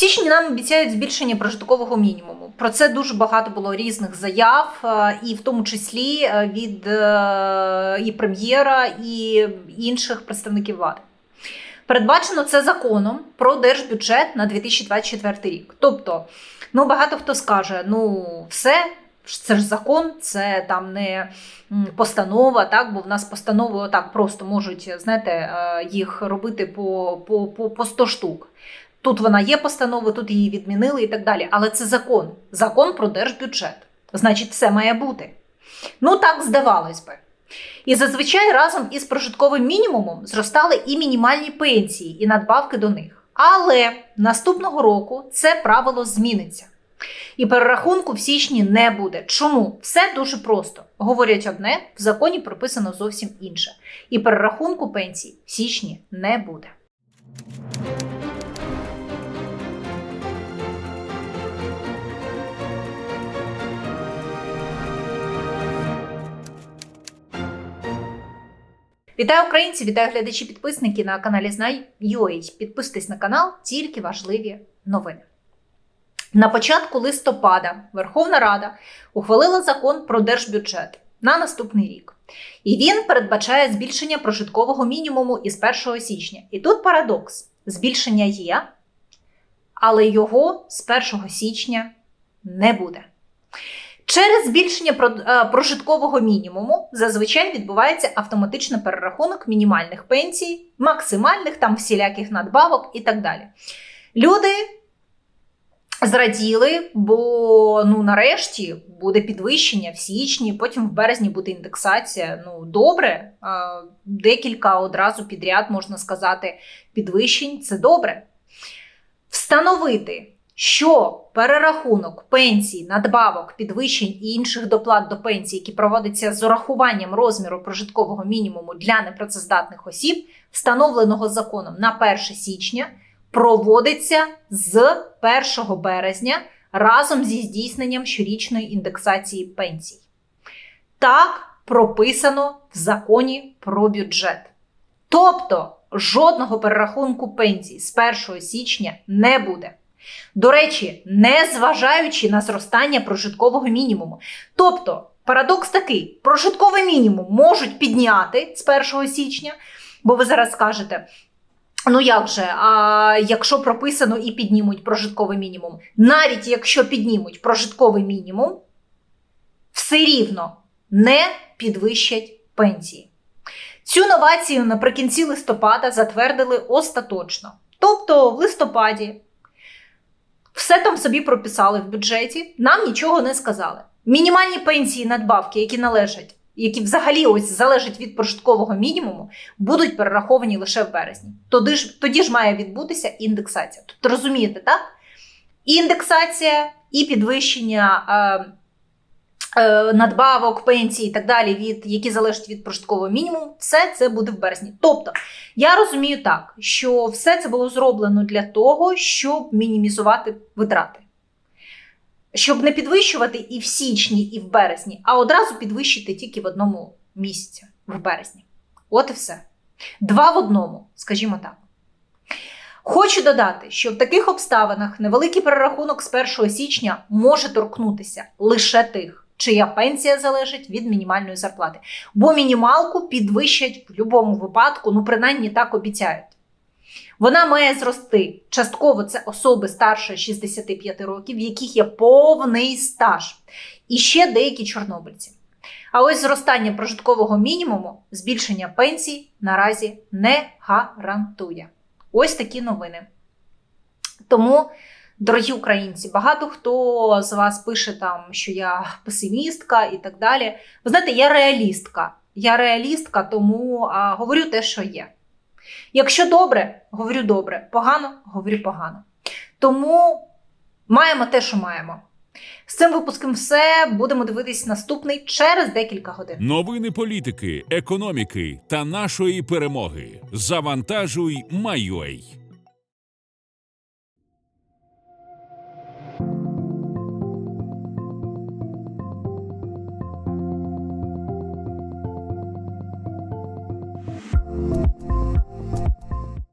січні нам обіцяють збільшення прожиткового мінімуму. Про це дуже багато було різних заяв, е, і в тому числі е, від е, і прем'єра, і інших представників влади. Передбачено це законом про держбюджет на 2024 рік. Тобто, ну багато хто скаже: ну все, це ж закон, це там не постанова, так, бо в нас постанови отак просто можуть, знаєте, їх робити по, по, по, по 100 штук. Тут вона є постанова, тут її відмінили і так далі. Але це закон. Закон про держбюджет. Значить, все має бути. Ну так здавалось би. І зазвичай разом із прожитковим мінімумом зростали і мінімальні пенсії, і надбавки до них. Але наступного року це правило зміниться. І перерахунку в січні не буде. Чому? Все дуже просто. Говорять одне, в законі прописано зовсім інше. І перерахунку пенсій в січні не буде. Вітаю українці, вітаю глядачі, підписники на каналі Знай UA. Підписуйтесь на канал, тільки важливі новини. На початку листопада Верховна Рада ухвалила закон про держбюджет на наступний рік. І він передбачає збільшення прожиткового мінімуму із 1 січня. І тут парадокс: збільшення є, але його з 1 січня не буде. Через збільшення е, прожиткового мінімуму зазвичай відбувається автоматичний перерахунок мінімальних пенсій, максимальних там всіляких надбавок і так далі. Люди зраділи, бо ну нарешті буде підвищення в січні, потім в березні буде індексація. Ну добре, декілька одразу підряд можна сказати підвищень це добре. Встановити, що перерахунок пенсій, надбавок, підвищень і інших доплат до пенсії, які проводяться з урахуванням розміру прожиткового мінімуму для непрацездатних осіб, встановленого законом на 1 січня, проводиться з 1 березня разом зі здійсненням щорічної індексації пенсій. Так прописано в законі про бюджет. Тобто жодного перерахунку пенсій з 1 січня не буде. До речі, не зважаючи на зростання прожиткового мінімуму. Тобто, парадокс такий: прожитковий мінімум можуть підняти з 1 січня, бо ви зараз скажете. Ну як же, а якщо прописано і піднімуть прожитковий мінімум, навіть якщо піднімуть прожитковий мінімум, все рівно не підвищать пенсії. Цю новацію наприкінці листопада затвердили остаточно. Тобто в листопаді все там собі прописали в бюджеті, нам нічого не сказали. Мінімальні пенсії, надбавки, які належать, які взагалі ось залежать від прожиткового мінімуму, будуть перераховані лише в березні. Тоді ж, тоді ж має відбутися індексація. Тобто розумієте, так? І індексація, і підвищення е, надбавок, пенсій і так далі, від, які залежать від прожиткового мінімуму, все це буде в березні. Тобто, я розумію так, що все це було зроблено для того, щоб мінімізувати витрати. Щоб не підвищувати і в січні, і в березні, а одразу підвищити тільки в одному місяці, в березні. От і все. Два в одному, скажімо так. Хочу додати, що в таких обставинах невеликий перерахунок з 1 січня може торкнутися лише тих, чия пенсія залежить від мінімальної зарплати. Бо мінімалку підвищать в будь-якому випадку, ну принаймні так обіцяють. Вона має зрости. Частково це особи старше 65 років, в яких є повний стаж, і ще деякі чорнобильці. А ось зростання прожиткового мінімуму, збільшення пенсій наразі не гарантує. Ось такі новини. Тому, дорогі українці, багато хто з вас пише там, що я песимістка і так далі. Ви знаєте, я реалістка. Я реалістка, тому а, говорю те, що є. Якщо добре, говорю добре, погано, говорю погано. Тому маємо те, що маємо. З цим випуском все. Будемо дивитись наступний через декілька годин. Новини політики, економіки та нашої перемоги. Завантажуй Майой.